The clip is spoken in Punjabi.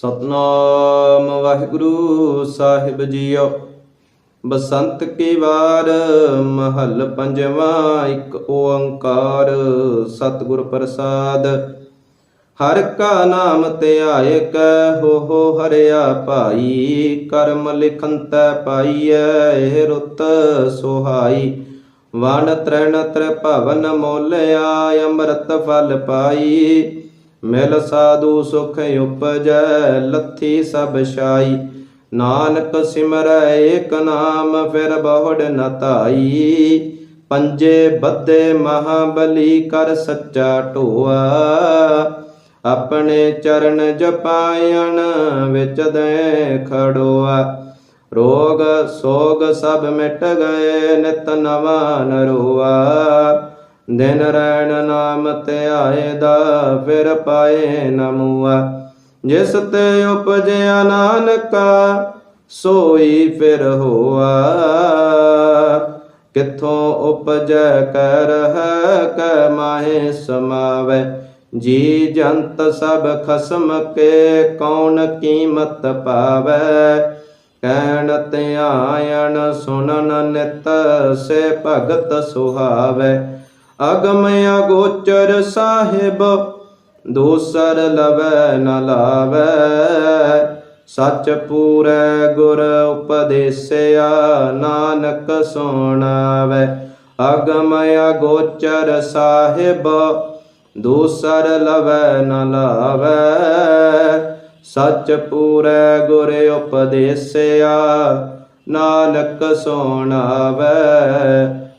ਸਤਨਾਮ ਵਾਹਿਗੁਰੂ ਸਾਹਿਬ ਜੀਓ। ਬਸੰਤ ਕੀ ਵਾਰ, ਮਹੱਲ ਪੰਜਵਾਂ, ਇੱਕ ਓੰਕਾਰ, ਸਤਿਗੁਰ ਪ੍ਰਸਾਦ। ਹਰ ਕਾ ਨਾਮ ਧਿਆਏ ਕੈ, ਹੋ ਹੋ ਹਰਿਆ ਭਾਈ, ਕਰਮ ਲਿਖੰਤੈ ਪਾਈਐ, ਇਹ ਰੁੱਤ ਸੁਹਾਈ। ਵਣ ਤ੍ਰਣ ਤ੍ਰ ਭਵਨ ਮੋਲਿਆ, ਅੰਮ੍ਰਿਤ ਫਲ ਪਾਈ। ਮਿਲ ਸਾਧੂ ਸੁਖ ਉਪਜੈ, ਲੱਥੀ ਸਭ ਛਾਈ। ਨਾਨਕ ਸਿਮਰੈ, ਏਕ ਨਾਮ ਫਿਰ ਬਹੁੜ ਨ ਧਾਈ। ਪੰਜੇ ਬੱਧੇ ਮਹਾਬਲੀ ਕਰ ਸੱਚਾ ਢੋਆ। ਆਪਣੇ ਚਰਨ ਜਪਾਇਣ ਵਿੱਚ ਦੇ ਖੜੋਆ। ਰੋਗ ਸੋਗ ਸਭ ਮਿਟ ਗਏ, ਨਿਤ ਨਵਾਂ ਨਰੋਆ ਦਿਨ ਰੈਣ ਨਾਮ ਧਿਆਏ ਦਾ ਫਿਰ ਪਾਏ ਨਮੂਆ ਜਿਸ ਤੇ ਉਪਜਿਆ ਨਾਨਕਾ, ਸੋਈ ਫਿਰ ਹੋਆ। ਕਿਥੋਂ ਉਪਜੈ ਕਰ ਹੈ, ਕੈ ਮਾਹੇ ਸਮਾਵੈ। ਜੀ ਜੰਤ ਸਭ ਖਸਮ ਕੇ, ਕੌਣ ਕੀਮਤ ਪਾਵੈ? ਕਹਿਣ ਧਿਆਇਣ ਸੁਣਨ ਨਿਤ, ਸੇ ਭਗਤ ਸੁਹਾਵੈ। ਅਗਮ ਅਗੋਚਰ ਸਾਹਿਬ, ਦੋਸਰ ਲਵੈ ਨ ਲਾਵੈ। ਸਚ ਪੂਰੈ ਗੁਰ ਉਪਦੇਸਿਆ, ਨਾਨਕ ਸੁਣਾਵੈ। ਅਗਮ ਅਗੋਚਰ ਸਾਹਿਬ, ਦੂਸਰ ਲਵੈ ਨ ਲਾਵੈ। ਸਚ ਪੂਰੈ ਗੁਰ ਉਪਦੇਸਿਆ, ਨਾਨਕ ਸੁਣਾਵੈ।